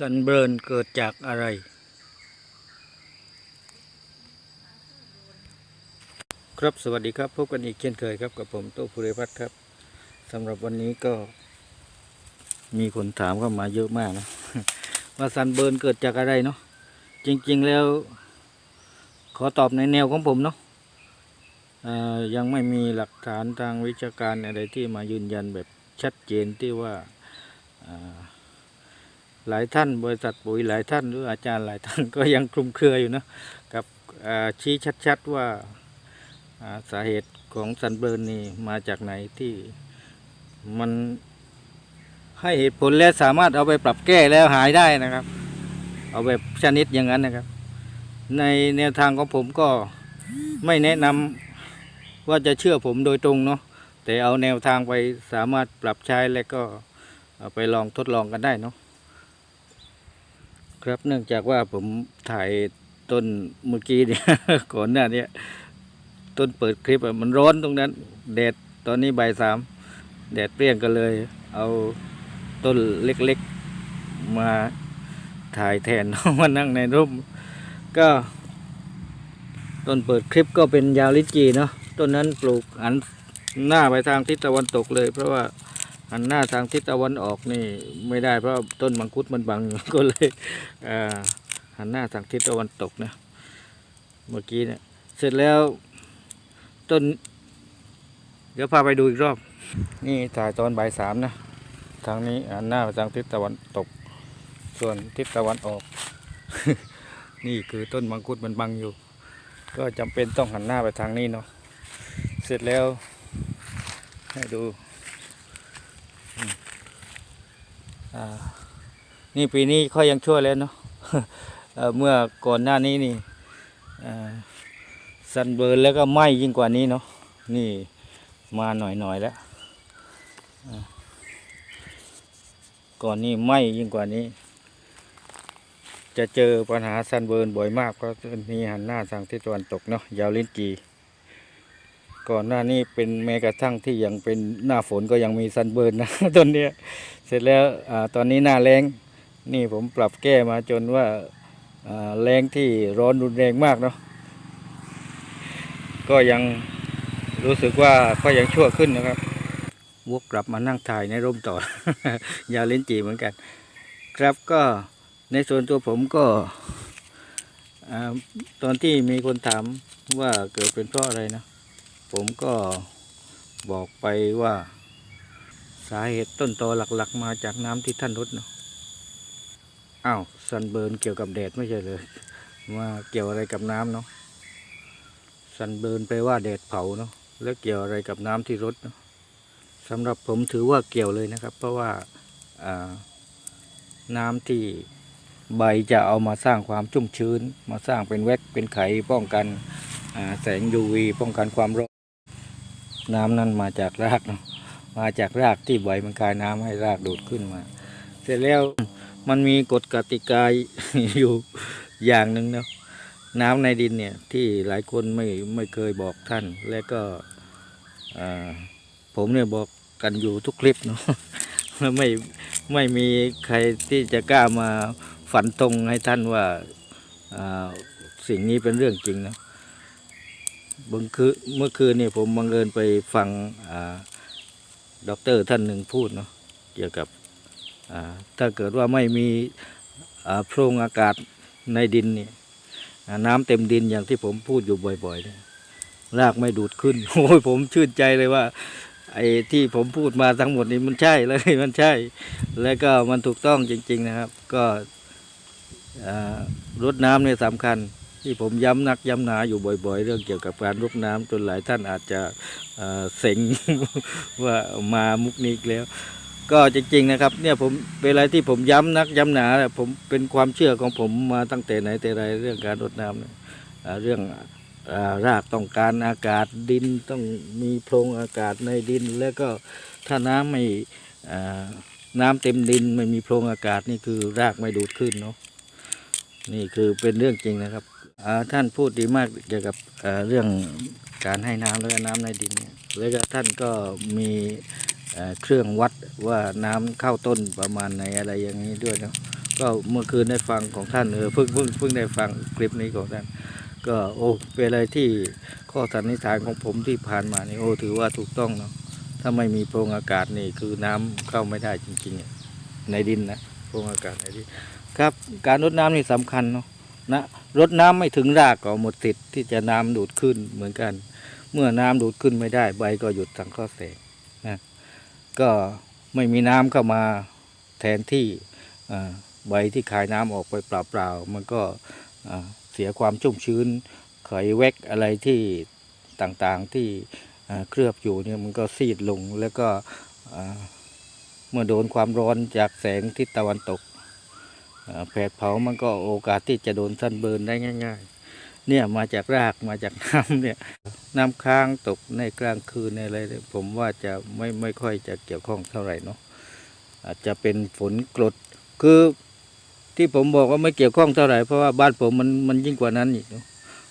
สันเบิร์นเกิดจากอะไร ครับสวัสดีครับ พบกันอีกเช่นเคยครับ กับผมโต้ภูริพัฒน์ครับสำหรับวันนี้ก็ มีคนถามเข้ามาเยอะมากนะ ว่าสันเบิร์นเกิดจากอะไรเนาะจริง ๆแล้ว ขอตอบในแนวของผมเนาะยังไม่มีหลักฐานทางวิชาการอะไรที่มายืนยันแบบชัดเจนที่ว่า หลายท่าน บริษัทปุ๋ยหลายท่าน หรืออาจารย์หลายท่านก็ยังคลุมเครืออยู่นะกับชี้ชัดๆว่าสาเหตุของซันเบิร์นนี่มาจากไหนที่มันให้เหตุผลและสามารถเอาไปปรับแก้แล้วหายได้นะครับ เอาแบบชนิดอย่างนั้นนะครับ ในแนวทางของผมก็ไม่แนะนำว่าจะเชื่อผมโดยตรงเนาะแต่เอาแนวทางไปสามารถปรับใช้และก็ไปลองทดลองกันได้เนาะ ครับเนื่องจากว่าผมถ่ายต้นเมื่อกี้เนี่ยก่อนหน้านี้ต้นเปิดคลิปมันร้อนตรงนั้นแดดตอนนี้บ่ายสามแดดเปรี้ยงก็เลย เอาต้นเล็กๆมาถ่ายแทนมานั่งในร่มก็ ต้นเปิดคลิปก็เป็นยาวลิจีเนาะต้นนั้นปลูกหันหน้าไปทางทิศตะวันตกเลย เพราะว่า หันหน้าทางทิศตะวันออกนี่ไม่ได้เพราะต้นมังคุดมันบังก็เลยหันหน้าทางทิศตะวันตกนะเมื่อกี้เนี่ยเสร็จแล้วต้น เดี๋ยวพาไปดูอีกรอบ นี่ถ่ายตอนบ่ายสามนะทางนี้หันหน้าไปทางทิศตะวันตก ส่วนทิศตะวันออก นี่คือต้นมังคุดมันบังอยู่ ก็จำเป็นต้องหันหน้าไปทางนี้เนาะเสร็จแล้วให้ดู อ่า นี่ปีนี้ค่อยยังชั่วแล้วเนาะเมื่อก่อนหน้านี้นี่ซันเบิร์นแล้วก็ไหมยิ่งกว่านี้เนาะนี่มาหน่อยๆแล้วก่อนนี้ไหมยิ่งกว่านี้ จะเจอปัญหาซันเบิร์นบ่อยมากเพราะนี่หันหน้าทางทิศตะวันตกเนาะยาวลิ้นจี ก่อนหน้านี้เป็นแม้กระทั่งที่ยังเป็นหน้าฝนก็ยังมีซันเบิร์นนะต้นเนี้ยเสร็จแล้วอตอนนี้หน้าแรงนี่ผมปรับแก้มาจนว่าแรงที่ร้อนรุนแรงมากเนาะก็ยังรู้สึกว่าก็ยังชั่วขึ้นนะครับวกกลับมานั่งถ่ายในร่มต่อยาเลิ้นจีเหมือนกัน ครับก็ในส่วนตัวผมก็อตอนที่มีคนถามว่าเกิดเป็นเพราะอะไรนะ ผมก็บอกไปว่าสาเหตุต้นตอหลักๆ มาจากน้ำที่ท่านรดเนาะอ้าวซันเบิร์นเกี่ยวกับแดดไม่ใช่เลยว่าเกี่ยวอะไรกับน้ำเนาะซันเบิร์นแปลว่าแดดเผาเนาะแล้วเกี่ยวอะไรกับน้ำที่รดเนาะสำหรับผมถือว่าเกี่ยวเลยนะครับ เพราะว่าน้ำที่ใบจะเอามาสร้างความชุ่มชื้น มาสร้างเป็นแว็กเป็นไขป้องกันแสง UV ป้องกันความร้อน น้ำนั้นมาจากรากเนาะมาจากรากที่ใบมันกายน้ำให้รากดูดขึ้นมา เสร็จแล้วมันมีกฎกติกาอยู่อย่างหนึ่งเนาะน้ำในดินเนี่ยที่หลายคนไม่ไม่เคยบอกท่าน และก็ผมเนี่ยบอกกันอยู่ทุกคลิปเนาะไม่ไม่มีใครที่จะกล้ามาฝันตรงให้ท่านว่าอ่าสิ่งนี้เป็นเรื่องจริงเนาะ บางคืนเมื่อคืนเนี่ยผมบังเอิญไปฟังด็อกเตอร์ท่านหนึ่งพูดเนาะเกี่ยวกับถ้าเกิดว่าไม่มีโพรงอากาศในดินเนี่ยน้ำเต็มดินอย่างที่ผมพูดอยู่บ่อยๆเนี่ยรากไม่ดูดขึ้นโอ้ยผมชื่นใจเลยว่า ไอ้ที่ผมพูดมาทั้งหมดนี้มันใช่เลยมันใช่ แล้วก็มันถูกต้องจริง ๆนะครับ ก็รดน้ำเนี่ยสำคัญ ที่ผมย้ำนักย้ำหนาอยู่บ่อย ๆ เรื่องเกี่ยวกับการรดน้ำจนหลายท่านอาจจะเซ็งว่ามามุกนี้อีกแล้ว ก็จริงๆนะครับเนี่ยผมเป็นอะไรที่ผมย้ำนักย้ำหนาผมเป็นความเชื่อของผมมาตั้งแต่ไหนแต่ไรเรื่องการรดน้ำเรื่องรากต้องการอากาศดินต้องมีโพรงอากาศในดิน แล้วก็ถ้าน้ำไม่น้ำเต็มดินไม่มีโพรงอากาศนี่คือรากไม่ดูดขึ้นเนาะนี่คือเป็นเรื่องจริงนะครับ ท่านพูดดีมากเกี่ยวกับเรื่องการให้น้ำแล้วก็น้ำในดินเนี่ยแล้วก็ท่านก็มีเครื่องวัดว่าน้ำเข้าต้นประมาณไหนอะไรอย่างนี้ด้วยเนาะก็เมื่อคืนได้ฟังของท่านเออเพิ่งเพิ่งเพิ่งได้ฟังคลิปนี้ของท่านก็โอ้เป็นอะไรที่ข้อสันนิษฐานของผมที่ผ่านมานี่โอ้ถือว่าถูกต้องเนาะถ้าไม่มีโพรงอากาศนี่คือน้ำเข้าไม่ได้จริงๆในดินนะโพรงอากาศในดินครับการรดน้ำนี่สำคัญเนาะ นะรดน้ำไม่ถึงรากก็หมดสิทธิ์ที่จะน้ำดูดขึ้นเหมือนกัน เมื่อน้ำดูดขึ้นไม่ได้ใบก็หยุดสังเคราะห์แสงนะก็ไม่มีน้ำเข้ามาแทนที่ใบที่ขายน้ำออกไปเปล่าๆมันก็เสียความชุ่มชื้นไขแวกอะไรที่ต่างๆที่เคลือบอยู่เนี่ยมันก็ซีดลงแล้วก็เมื่อโดนความร้อนจากแสงทิศตะวันตก แผดเผามันก็โอกาสที่จะโดนซันเบิร์นได้ง่าย ๆ เนี่ยมาจากรากมาจากน้ำเนี่ยน้ำค้างตกในกลางคืนในอะไรเนี่ยผมว่าจะไม่ไม่ค่อยจะเกี่ยวข้องเท่าไหร่เนาะอาจจะเป็นฝนกรดคือที่ผมบอกว่าไม่เกี่ยวข้องเท่าไหร่เพราะว่าบ้านผมมันมันยิ่งกว่านั้นอีก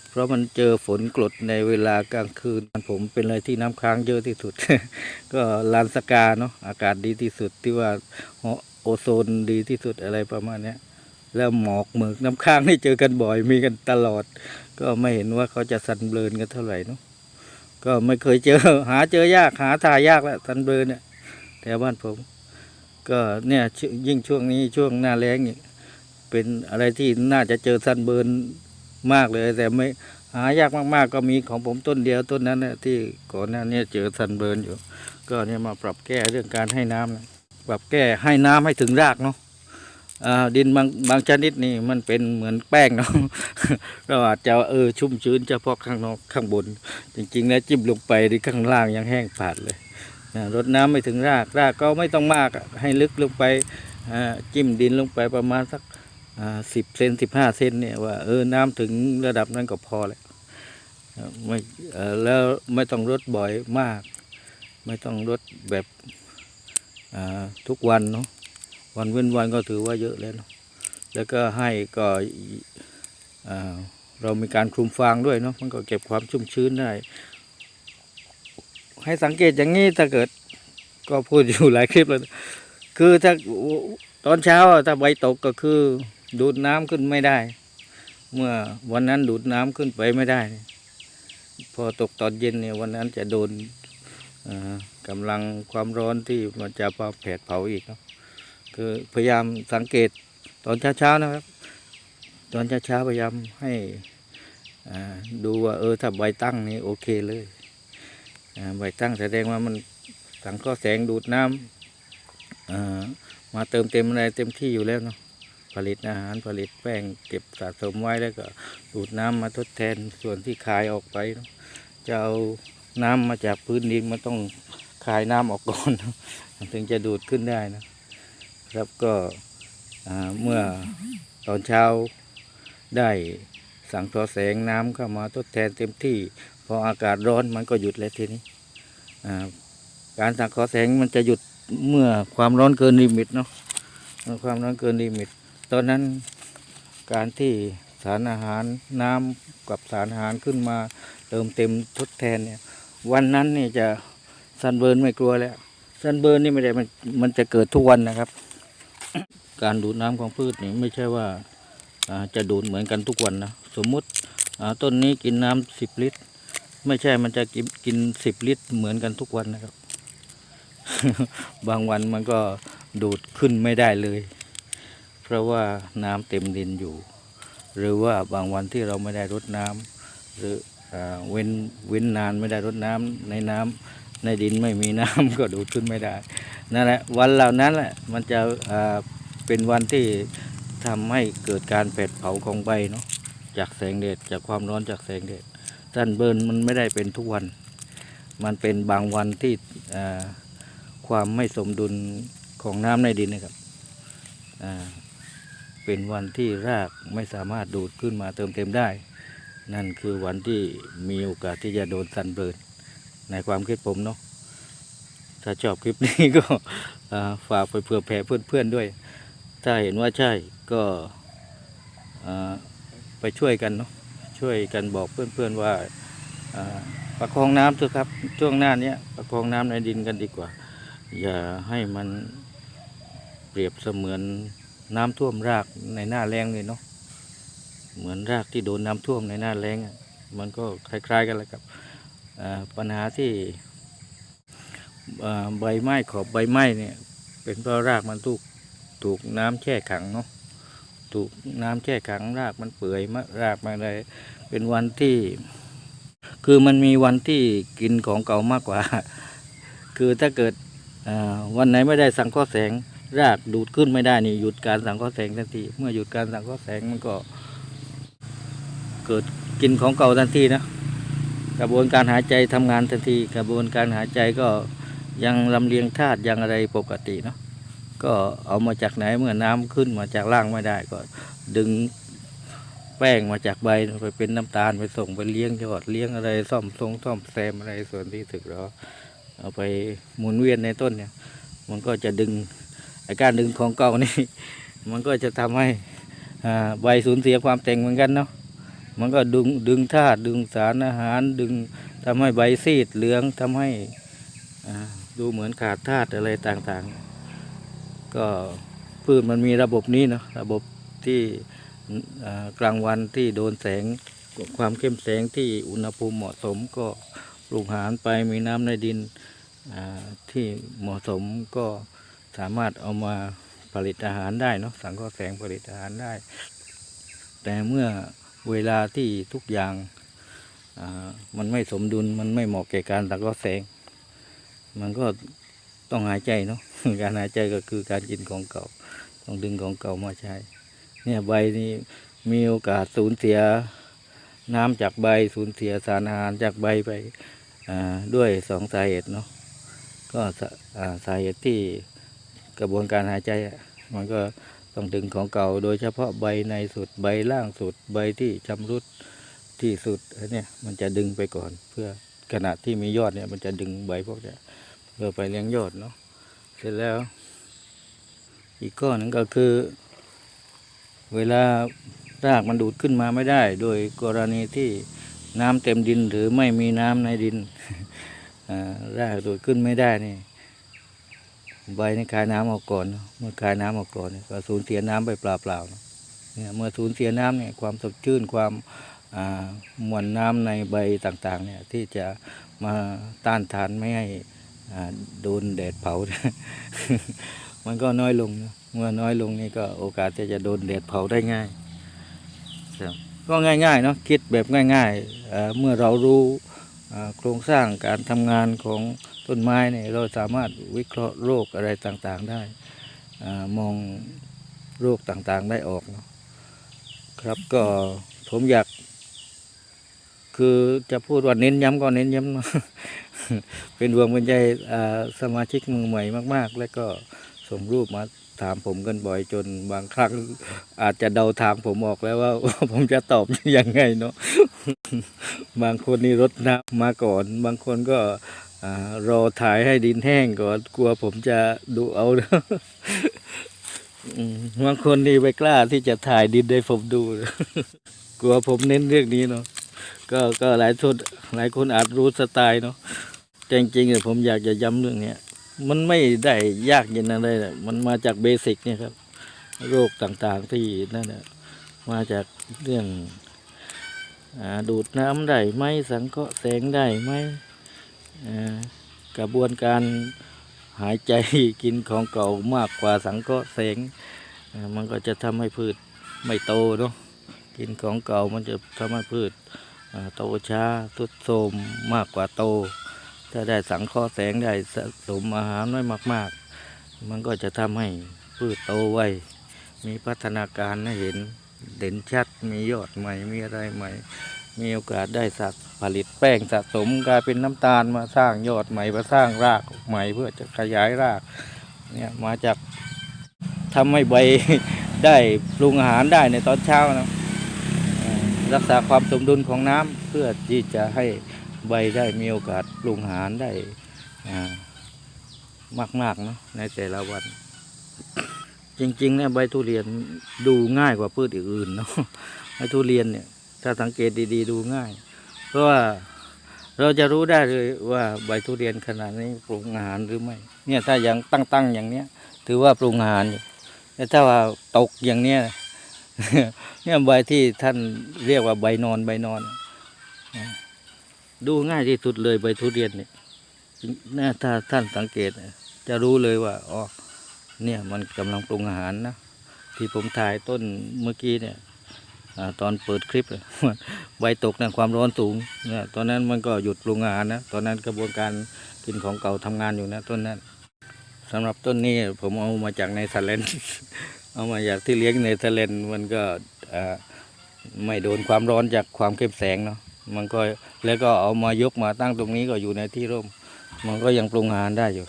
เพราะมันเจอฝนกรดในเวลากลางคืนบ้านผมเป็นอะไรที่น้ำค้างเยอะที่สุด ก็ลานสกาเนาะอากาศดีที่สุดที่ว่า โอโซนดีที่สุดอะไรประมาณนี้แล้วหมอกหมึกน้ำค้างนี่เจอกันบ่อยมีกันตลอด ก็ไม่เห็นว่าเขาจะสันเบลนกันเท่าไหร่นะก็ไม่เคยเจอ หาเจอยากหาทายากแล้วสันเบลนเนี่ยแถวบ้านผม ก็เนี่ยยิ่งช่วงนี้ช่วงหน้าแล้งนี่เป็นอะไรที่น่าจะเจอสันเบิร์นมากเลย แต่ไม่หายากมากๆ ก็มีของผมต้นเดียวต้นนั้นนะที่ก่อนหน้านี้เจอสันเบิร์นอยู่ ก็เนี่ยมาปรับแก้เรื่องการให้น้ำนะ ปรับแก้ให้น้ำให้ถึงรากเนาะดินบางบางชนิดนี่มันเป็นเหมือนแป้งเนาะเราอาจจะเออชุ่มชื้นเฉพาะข้างนอกข้างบน จริงๆ แล้วจิ้มลงไปที่ข้างล่างยังแห้งผาดเลยนะรดน้ำไม่ถึงรากรากก็ไม่ต้องมากให้ลึกลงไปจิ้มดินลงไปประมาณสักสิบเซนสิบห้าเซนเนี่ยว่าเออน้ำถึงระดับนั้นก็พอแล้วไม่แล้วไม่ต้องรดบ่อยมาก ไม่ต้องรดแบบ ทุกวันเนาะวันเว้นวันก็ถือว่าเยอะแล้วเนาะแล้วก็ให้ก็เรามีการคลุมฟางด้วยเนาะมันก็เก็บความชุ่มชื้นได้ ให้สังเกตอย่างนี้ถ้าเกิดก็พูดอยู่หลายคลิปแล้วคือถ้าตอนเช้าถ้าใบตกก็คือดูดน้ำขึ้นไม่ได้ เมื่อวันนั้นดูดน้ำขึ้นไปไม่ได้ พอตกตอนเย็นเนี่ยวันนั้นจะโดน กำลังความร้อนที่มันจะมาแผดเผาอีกเนาะคือพยายามสังเกตตอนเช้าๆนะครับ ตอนเช้าๆพยายามให้ดูว่าเออถ้าใบตั้งนี่โอเคเลยใบตั้งแสดงว่ามันสังเคราะห์แสงดูดน้ำมาเติมเต็มอะไรเต็มที่อยู่แล้วเนาะผลิตอาหารผลิตแป้งเก็บสะสมไว้แล้วก็ดูดน้ำมาทดแทนส่วนที่คายออกไปเจะเอา น้ำมาจากพื้นดินมันต้องคายน้ำออกก่อน ถึงจะดูดขึ้นได้นะครับก็เมื่อตอนเช้าได้สั่งทอแสงน้ำเข้ามาทดแทนเต็มที่ พออากาศร้อนมันก็หยุดแล้วทีนี้การสั่งทอแสงมันจะหยุดเมื่อความร้อนเกินลิมิตเนาะความร้อนเกินลิมิต ตอนนั้นการที่สารอาหารน้ำกับสารอาหารขึ้นมาเติมเต็มทดแทนเนี่ย วันนั้นนี่จะซันเบิร์นไม่กลัวแล้วซันเบิร์นนี่ไม่ได้มันมันจะเกิดทุกวันนะครับ การดูดน้ำของพืชนี่ไม่ใช่ว่าจะดูดเหมือนกันทุกวันนะสมมุติต้นนี้กินน้ำสิบลิตร ไม่ใช่มันจะกินกินสิบลิตรเหมือนกันทุกวันนะครับ บางวันมันก็ดูดขึ้นไม่ได้เลย เพราะว่าน้ำเต็มดินอยู่ หรือว่าบางวันที่เราไม่ได้รดน้ำหรือ เว้นเว้นนานไม่ได้รดน้ำในน้ำในดินไม่มีน้ำก็ดูดขึ้นไม่ได้นั่นแหละวันเหล่านั้นแหละมันจะเป็นวันที่ทำให้เกิดการแผดเผาของใบเนาะจากแสงแดดจากความร้อนจากแสงแดดซันเบิร์นมันไม่ได้เป็นทุกวัน มันเป็นบางวันที่ความไม่สมดุลของน้ำในดินนะครับเป็นวันที่รากไม่สามารถดูดขึ้นมาเติมเต็มได้ นั่นคือวันที่มีโอกาสที่จะโดนซันเบิร์นในความคิดผมเนาะถ้าชอบคลิปนี้ก็ฝากไปเผื่อแผ่เพื่อนๆด้วย ถ้าเห็นว่าใช่ก็ไปช่วยกันเนาะช่วยกันบอกเพื่อนๆว่าประคองน้ำเถอะครับช่วงหน้านี้ประคองน้ำในดินกันดีกว่า อย่าให้มันเปรียบเสมือนน้ำท่วมรากในหน้าแรงเลยเนาะ เหมือนรากที่โดนน้ำท่วมในหน้าแรงมันก็คล้าย ๆกันแหละครับปัญหาที่ใบไม้ขอบใบไม้เนี่ยเป็นเพราะรากมันถูกถูกน้ำแช่ขังเนาะถูกน้ำแช่ขังรากมันเปื่อยมารากมันอะไรเป็นวันที่ คือมันมีวันที่กินของเก่ามากกว่า คือถ้าเกิดวันไหนไม่ได้สังเคราะห์แสง รากดูดขึ้นไม่ได้นี่หยุดการสังเคราะห์แสงทันทีเมื่อหยุดการสังเคราะห์แสงมันก็ เกิดกินของเก่าทันทีนะกระบวนการหายใจทำงานทันที กระบวนการหายใจก็ยังลำเลียงธาตุยังอะไรปกติเนาะก็เอามาจากไหนเมื่อน้ำขึ้นมาจากล่างไม่ได้ก็ดึงแป้งมาจากใบไปเป็นน้ำตาลไปส่งไปเลี้ยงยอดเลี้ยงอะไรซ่อมทรงซ่อมแซมอะไรส่วนที่ถึกเราเอาไปหมุนเวียนในต้นเนี่ย มันก็จะดึงไอการดึงของเก่านี่ มันก็จะทำให้ใบสูญเสียความแต่งเหมือนกันเนาะ มันก็ดึงดึงธาตุดึงสารอาหารดึงทำให้ใบซีดเหลืองทำให้ดูเหมือนขาดธาตุอะไรต่างๆ ก็พืชมันมีระบบนี้เนาะระบบที่กลางวันที่โดนแสงความเข้มแสงที่อุณหภูมิเหมาะสมก็ปลูกหารไปมีน้ำในดินที่เหมาะสมก็สามารถเอามาผลิตอาหารได้เนาะสังเคราะห์แสงผลิตอาหารได้ แต่เมื่อ เวลาที่ทุกอย่างมันไม่สมดุลมันไม่เหมาะแก่การสังเคราะห์แสง มันก็ต้องหายใจเนาะการหายใจก็คือการกินของเก่า ต้องดึงของเก่ามาใช้ เนี่ยใบนี้มีโอกาสสูญเสียน้ำจากใบสูญเสียสารอาหารจากใบไปด้วยสองสาเหตุเนาะก็สาเหตุที่กระบวนการหายใจมันก็ ต้องดึงของเก่าโดยเฉพาะใบในสุดใบล่างสุดใบที่ชำรุดที่สุดอันเนี่ยมันจะดึงไปก่อน เพื่อขณะที่มียอดเนี่ย มันจะดึงใบพวกเนี้ยเพื่อไปเลี้ยงยอดเนาะเสร็จแล้ว อีกข้อหนึ่งก็คือ เวลารากมันดูดขึ้นมาไม่ได้ โดยกรณีที่น้ำเต็มดินหรือไม่มีน้ำในดินอ่ารากดูดขึ้นไม่ได้นี่ ใบนี่คายน้ำออกก่อน เมื่อคายน้ำออกก่อนก็สูญเสียน้ำไปเปล่าๆเนี่ยเมื่อสูญเสียน้ำเนี่ยความสดชื่นความมวลน้ำในใบต่างๆเนี่ยที่จะมาต้านทานไม่ให้โดนแดดเผา มันก็น้อยลง เมื่อน้อยลงนี่ก็โอกาสที่จะโดนแดดเผาได้ง่ายก็ง่ายๆเนาะคิดแบบง่ายๆเมื่อเรารู้โครงสร้างการทำงานของ ต้นไม้เนี่ยเราสามารถวิเคราะห์โรคอะไรต่างๆได้อมองโรคต่างๆได้ออกเนาะครับก็ผมอยาก คือจะพูดว่าเน้นย้ำก็เน้นย้ำเป็นดวงเป็นใจสมาชิกมือใหม่มาก ๆ แล้วก็ส่งรูปมาถามผมกันบ่อยจนบางครั้งอาจจะเดาทางผมออกแล้วว่าผมจะตอบยังไงเนาะบางคนนี่รดน้ำมาก่อน บางคนก็ รอถ่ายให้ดินแห้งก่อนกลัวผมจะดูเอานะบางคนนี่ไม่กล้าที่จะถ่ายดินให้ผมดู กลัวผมเน้นเรื่องนี้เนาะก็ก็หลายคนหลายคนอาจรู้สไตล์เนาะจริงๆเนี่ยผมอยากจะย้ำเรื่องเนี้ยมันไม่ได้ยากเย็นอะไรเลยมันมาจากเบสิกเนี่ยครับ โรคต่างๆที่นั่นน่ะมาจากเรื่องอดูดน้ำได้ไหมสังเคราะห์แสงได้ไหม กระบวนการหายใจกินของเก่ามากกว่าสังเคราะห์แสงมันก็จะทำให้พืชไม่โตเนาะกินของเก่ามันจะทำให้พืชโตช้าทุดโทรมมากกว่าโต ถ้าได้สังเคราะห์แสงได้สะสมอาหารไว้มาก ๆ มันก็จะทำให้พืชโตไวมีพัฒนาการให้เห็นเด่นชัดมียอดใหม่มีอะไรใหม่ มีโอกาสได้สัตว์ผลิตแป้งสะสมกลายเป็นน้ำตาลมาสร้างยอดใหม่มาสร้างรากใหม่เพื่อจะขยายรากเนี่ยมาจากทำให้ใบได้ปรุงอาหารได้ในตอนเช้านะรักษาความสมดุลของน้ำเพื่อที่จะให้ใบได้มีโอกาสปรุงอาหารได้มากๆเนาะในแต่ละวัน จริงๆเนี่ยใบทุเรียนดูง่ายกว่าพืชอื่นๆเนาะใบทุเรียนเนี่ย ถ้าสังเกตดี ๆ ดูง่าย เพราะว่าเราจะรู้ได้เลยว่าใบทุเรียนขนาดนี้ปรุงอาหารหรือไม่เนี่ยถ้ายังตั้งๆอย่างเนี้ย ถือว่าปรุงอาหารอยู่แต่ถ้าว่าตกอย่างเนี้ยเนี่ยใบที่ท่านเรียกว่าใบนอนใบนอน ดูง่ายที่สุดเลยใบทุเรียนเนี่ยน่าถ้าท่านสังเกต จะรู้เลยว่าอ๋อเนี่ยมันกำลังปรุงอาหารนะที่ผมถ่ายต้นเมื่อกี้เนี่ย ตอนเปิดคลิปใบตกนะความร้อนสูงเนี่ยตอนนั้นมันก็หยุดปรุงอาหารนะตอนนั้นกระบวนการกินของเก่าทำงานอยู่นะต้นนั้นสำหรับต้นนี้ผมเอามาจากในทะเลนเอามาจากที่เลี้ยงในทะเลนมันก็ไม่โดนความร้อนจากความเข้มแสงเนาะมันก็แล้วก็เอามายกมาตั้งตรงนี้ก็อยู่ในที่ร่ม มันก็ยังปรุงอาหารได้อยู่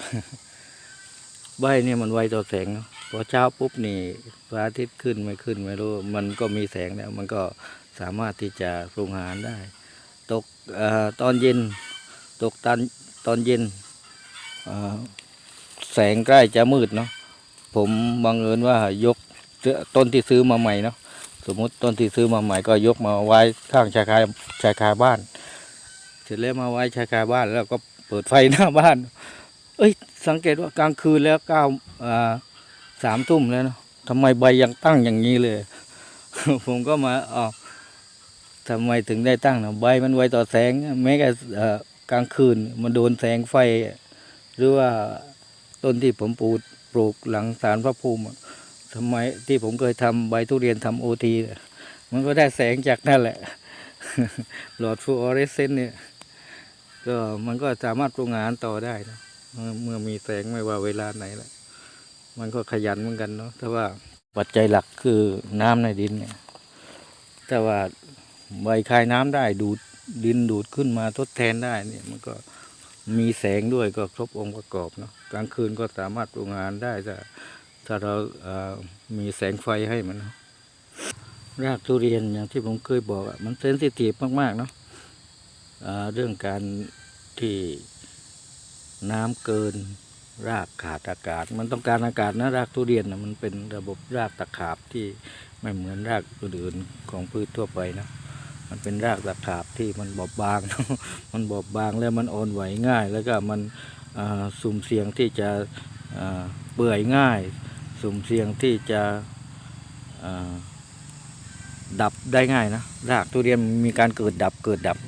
ใบเนี่ยมันไวต่อแสงเนาะ พอเช้าปุ๊บนี่พระอาทิตย์ขึ้นไม่ขึ้นไม่รู้ มันก็มีแสงแล้ว มันก็สามารถที่จะปรุงอาหารได้ ตกอตอนเย็นตกตอนตอนเย็นแสงใกล้จะมืดเนาะผมบังเอิญว่ายกต้นที่ซื้อมาใหม่เนาะสมมติต้นที่ซื้อมาใหม่ก็ยกมาไว้ข้างชายคาชายคาบ้าน เสร็จแล้วมาไว้ชายคาบ้านแล้วก็เปิดไฟหน้าบ้าน เอ้ย สังเกตว่ากลางคืนแล้วเก้าอ่า สามทุ่มแล้วเนาะทำไมใบยังตั้งอย่างนี้เลย ผมก็มาอ๋อทำไมถึงได้ตั้งนะใบมันไวต่อแสง แม้แต่เอ่อกลางคืนมันโดนแสงไฟ หรือว่าต้นที่ผมปลูกปลูกหลังสารพระภูมิทำไมที่ผมเคยทำใบทุเรียนทำโอทีมันก็ได้แสงจากนั่นแหละ หลอดฟลูออเรสเซนต์เนี่ย ก็มันก็สามารถปรุงอาหารต่อได้นะเมื่อเมื่อมีแสงไม่ว่าเวลาไหนแหละ มันก็ขยันเหมือนกันเนาะแต่ว่าปัจจัยหลักคือน้ำในดินเนี่ย แต่ว่าใบคายน้ำได้ดูดดินดูดขึ้นมาทดแทนได้เนี่ย มันก็มีแสงด้วยก็ครบองค์ประกอบเนาะกลางคืนก็สามารถปรุงาหารได้ถ้าถ้าเราเอ่อมีแสงไฟให้มันเนาะรากทุเรียนอย่างที่ผมเคยบอกอะมันเซนซิทีฟมาก ๆ เนาะอ่าเรื่องการที่น้ำเกิน รากขาดอากาศ มันต้องการอากาศนะรากทุเรียนนะมันเป็นระบบรากตะขาบที่ไม่เหมือนรากอื่นๆของพืชทั่วไปนะมันเป็นรากตะขาบที่มันบอบบาง มันบอบบางแล้วมันอ่อนไหวง่าย แล้วก็มันสุ่มเสี่ยงที่จะเปื่อยง่าย สุ่มเสี่ยงที่จะดับได้ง่ายนะรากทุเรียนมีการเกิดดับเกิดดับ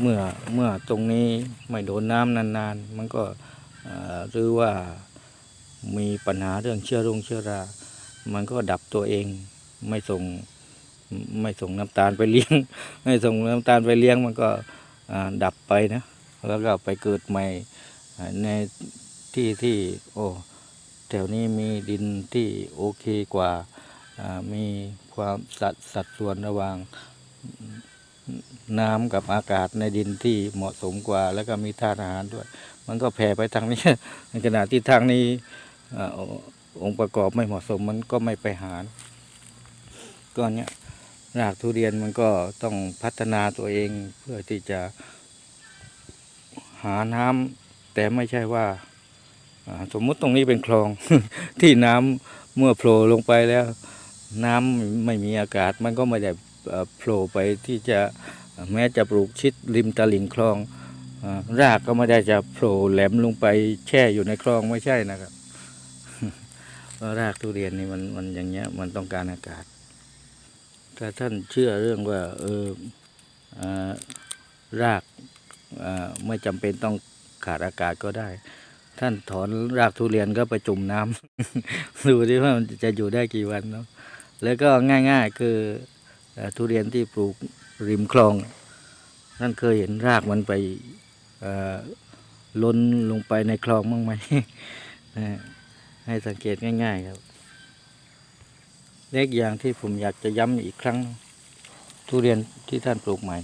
เมื่อเมื่อตรงนี้ไม่โดนน้ำนานๆ มันก็ หรือว่ามีปัญหาเรื่องเชื้อรงเชื้อรา มันก็ดับตัวเองไม่ส่งไม่ส่งน้ำตาลไปเลี้ยง ไม่ส่งน้ำตาลไปเลี้ยงมันก็ดับไปนะ แล้วก็ไปเกิดใหม่ในที่ที่โอ้แถวนี้มีดินที่โอเคกว่าอ่ามีความสัดสัดส่วนระหว่างน้ำกับอากาศในดินที่เหมาะสมกว่า แล้วก็มีธาตุอาหารด้วย มันก็แผ่ไปทางนี้ ในขณะที่ทางนี้อองค์ประกอบไม่เหมาะสมมันก็ไม่ไปหารก็เนี้ยรากทุเรียนมันก็ต้องพัฒนาตัวเองเพื่อที่จะหาน้ำแต่ไม่ใช่ว่าสมมุติตรงนี้เป็นคลองที่น้ำเมื่อโผล่ลงไปแล้ว น้ำไม่มีอากาศ มันก็ไม่ได้โผล่ไปที่จะแม้จะปลูกชิดริมตลิ่งคลอง รากก็ไม่ได้จะโผล่แหลมลงไปแช่อยู่ในคลองไม่ใช่นะครับเพราะรากทุเรียนนี่มันมันอย่างเงี้ย มันต้องการอากาศ ถ้าท่านเชื่อเรื่องว่า เออรากไม่จำเป็นต้องขาดอากาศก็ได้ ท่านถอนรากทุเรียนก็ไปจุ่มน้ำดูดิว่ามันจะอยู่ได้กี่วันเนาะแล้วก็ง่าย ๆ คือเอ่อทุเรียนที่ปลูกริมคลองท่านเคยเห็นรากมันไป ล้นลงไปในคลองบ้างไหมให้สังเกตง่าย ๆ ครับเล็กอย่างที่ผมอยากจะย้ำอีกครั้ง ทุเรียนที่ท่านปลูกใหม่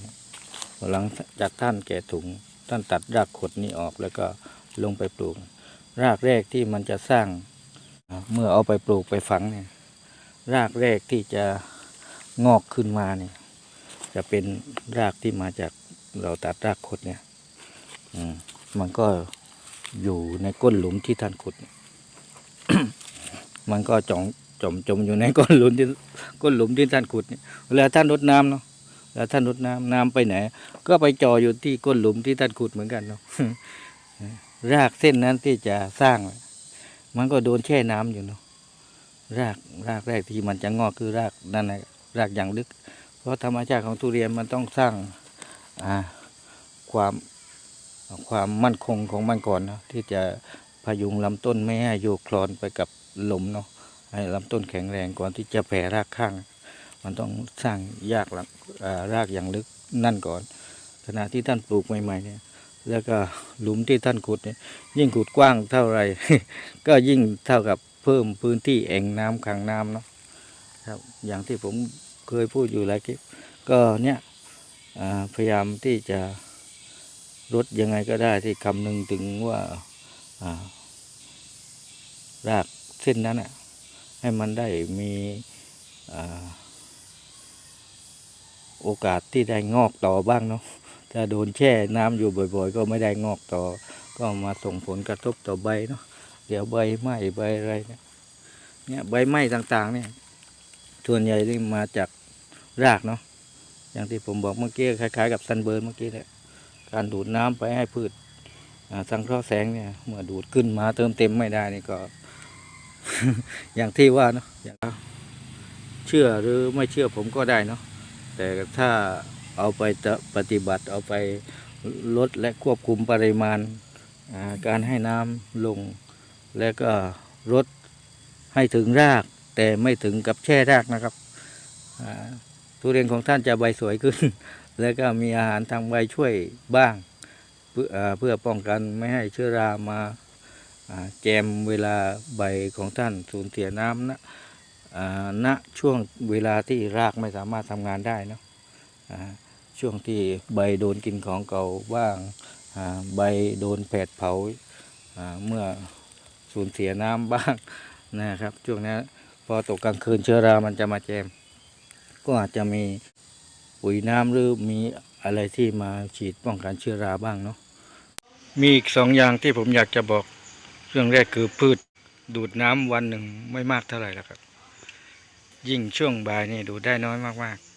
หลังจากท่านแกะถุง ท่านตัดรากขดนี้ออกแล้วก็ลงไปปลูก รากแรกที่มันจะสร้างเมื่อเอาไปปลูกไปฝังเนี่ยรากแรกที่จะงอกขึ้นมาเนี่ยจะเป็นรากที่มาจากเราตัดรากขดเนี่ย มันก็อยู่ในก้นหลุมที่ท่านขุด มันก็จองจมจมอยู่ในก้นหลุมที่ก้นหลุมที่ท่านขุดเนี่ยเวลาท่านรดน้ำเนาะเวลาท่านรดน้ำน้ำไปไหน ก็ไปจ่ออยู่ที่ก้นหลุมที่ท่านขุดเหมือนกันเนาะรากเส้นนั้นที่จะสร้าง มันก็โดนแช่น้ำอยู่เนาะรากรากแรกที่มันจะงอกคือรากนั่นนะรากอย่างลึก เพราะธรรมชาติของทุเรียนมันต้องสร้างอ่าความ ความมั่นคงของมันก่อนนะที่จะพยุงลำต้นไม่ให้โยกคลอนไปกับลมเนาะให้ลำต้นแข็งแรงก่อนที่จะแผ่รากข้าง มันต้องสร้างยากหลักอ่ารากอย่างลึกนั่นก่อน ขณะที่ท่านปลูกใหม่ๆเนี่ยแล้วก็หลุมที่ท่านขุดเนี่ยยิ่งขุดกว้างเท่าไหร่ก็ยิ่งเท่ากับเพิ่มพื้นที่แอ่งน้ำขังน้ำเนาะครับอย่างที่ผมเคยพูดอยู่หลายคลิปก็เนี่ยพยายามที่จะ ลดยังไงก็ได้ที่คำนึงถึงว่าอ่ารากเส้นนั้นอะให้มันได้มีอโอกาสที่ได้งอกต่อบ้างเนาะถ้าโดนแช่น้ำอยู่บ่อยๆ ก็ไม่ได้งอกต่อ ก็มาส่งผลกระทบต่อใบเนาะเดี๋ยวใบไหม้ใบอะไรเนี่ยเนี่ยใบไหม้ต่างๆ เนี่ยส่วนใหญ่นี่มาจากรากเนาะอย่างที่ผมบอกเมื่อกี้คล้ายๆ กับซันเบิร์นเมื่อกี้แหละ การดูดน้ำไปให้พืชอ่าสังเคราะห์แสงเนี่ยเมื่อดูดขึ้นมาเติมเต็มไม่ได้นี่ก็ อย่างที่ว่าเนาะอย่างเชื่อหรือไม่เชื่อผมก็ได้เนาะแต่ถ้าเอาไปปฏิบัติเอาไปลดและควบคุมปริมาณการให้น้ำลง แล้วก็ลดให้ถึงราก แต่ไม่ถึงกับแช่รากนะครับทุเรียนของท่านจะใบสวยขึ้น แล้วก็มีอาหารทางใบช่วยบ้าง เพื่ออเพื่อป้องกันไม่ให้เชื้อรามาแจมเวลาใบของท่านสูญเสียน้ำนะณช่วงเวลาที่รากไม่สามารถทำงานได้นะช่วงที่ใบโดนกินของเก่าบ้างใบโดนแผดเผาอ่าเมื่อสูญเสียน้ำบ้างนะครับช่วงนี้พอตกกลางคืนเชื้อรามันจะมาแจม ก็อาจจะมี ปุ๋ยน้ำหรือมีอะไรที่มาฉีดป้องกันเชื้อราบ้างเนาะมีอีกสองอย่างที่ผมอยากจะบอกเรื่องแรกคือพืชดูดน้ำวันหนึ่งไม่มากเท่าไหร่แล้วครับ ยิ่งช่วงบ่ายนี่ดูดได้น้อยมากๆ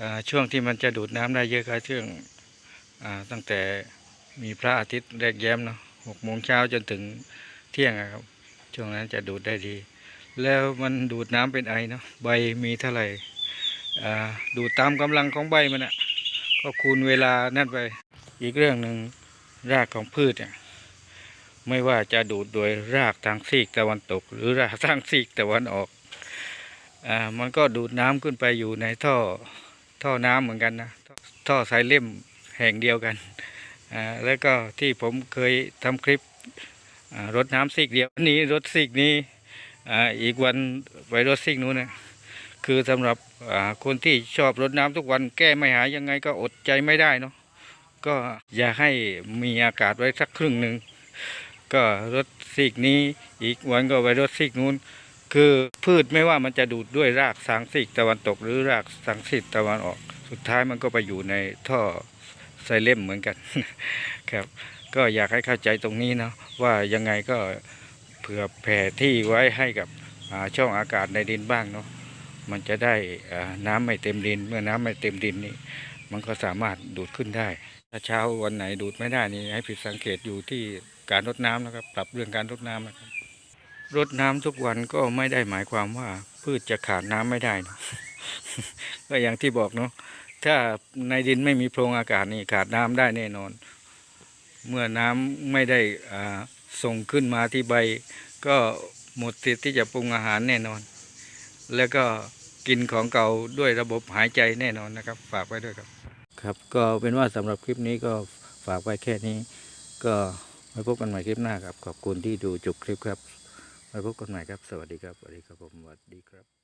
อ่าช่วงที่มันจะดูดน้ำได้เยอะก็ช่วงอ่าตั้งแต่มีพระอาทิตย์แรกแย้มเนาะหกโมงเช้าจนถึงเที่ยงครับ ช่วงนั้นจะดูดได้ดี แล้วมันดูดน้ำเป็นไอเนาะใบมีเท่าไหร่ ดูตามกำลังของใบมันอะก็คูณเวลานั่นไป อีกเรื่องหนึ่งรากของพืชเนี่ยไม่ว่าจะดูดโดยรากทางซีกตะวันตก หรือรากทางซีกตะวันออกอ่ามันก็ดูดน้ำขึ้นไปอยู่ในท่อท่อน้ำเหมือนกันนะท่อสายเล่มแห่งเดียวกันอ่าแล้วก็ที่ผมเคยทำคลิปอ่ารดน้ำซีกเดียวนี้รถซีกนี้อ่าอีกวันไปรถซีกนู้นนะคือสำหรับ คนที่ชอบรดน้ำทุกวันแก้ไม่หายยังไงก็อดใจไม่ได้เนาะก็อยากให้มีอากาศไว้สักครึ่งหนึ่งก็รถซีกนี้อีกวันก็ไปรถซีกนู้น คือพืชไม่ว่ามันจะดูดด้วยรากสังซีกตะวันตกหรือรากสังซีกตะวันออก สุดท้ายมันก็ไปอยู่ในท่อไซเล่มเหมือนกันครับ ก็อยากให้เข้าใจตรงนี้นะว่ายังไงก็เผื่อแผ่ที่ไว้ให้กับช่องอากาศในดินบ้างเนาะ มันจะได้น้ำไม่เต็มดิน เมื่อน้ำไม่เต็มดินนี่มันก็สามารถดูดขึ้นได้ ถ้าเช้าวันไหนดูดไม่ได้นี่ให้ผิดสังเกตอยู่ที่การรดน้ำนะครับ ปรับเรื่องการรดน้ำนะครับรดน้ำทุกวันก็ไม่ได้หมายความว่า พืชจะขาดน้ำไม่ได้นะก็อย่างที่บอกเนาะถ้าในดินไม่มีโพรงอากาศนี่ขาดน้ำได้แน่นอน เมื่อน้ำไม่ได้ส่งขึ้นมาที่ใบ ก็หมดสิทธิ์ที่จะปรุงอาหารแน่นอน แล้วก็ กินของเก่าด้วยระบบหายใจแน่นอนนะครับ ฝากไว้ด้วยครับ ครับ ก็เป็นว่าสำหรับคลิปนี้ก็ฝากไว้แค่นี้ ก็ไว้พบกันใหม่คลิปหน้าครับ ขอบคุณที่ดูจบคลิปครับไว้พบกันใหม่ครับ สวัสดีครับสวัสดีครับผมสวัสดีครับ